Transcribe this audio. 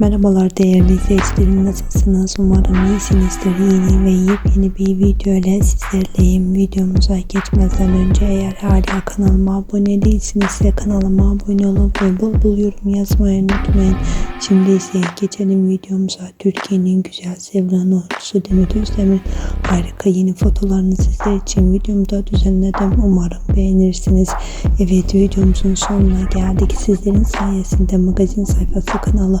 Merhabalar değerli izleyicilerim nasılsınız? Umarım iyisinizdir. Yeni ve yepyeni bir video ile sizlerleyim. Videomuza geçmeden önce eğer hala kanalıma abone değilsinizse kanalıma abone olup ve bul bul yorum yazmayı unutmayın. Şimdi ise geçelim videomuza. Türkiye'nin güzel sevilen oyuncusu Demet Özdemir harika yeni fotolarını sizler için videomda düzenledim. Umarım beğenirsiniz. Evet videomuzun sonuna geldik. Sizlerin sayesinde magazin sayfası kanalı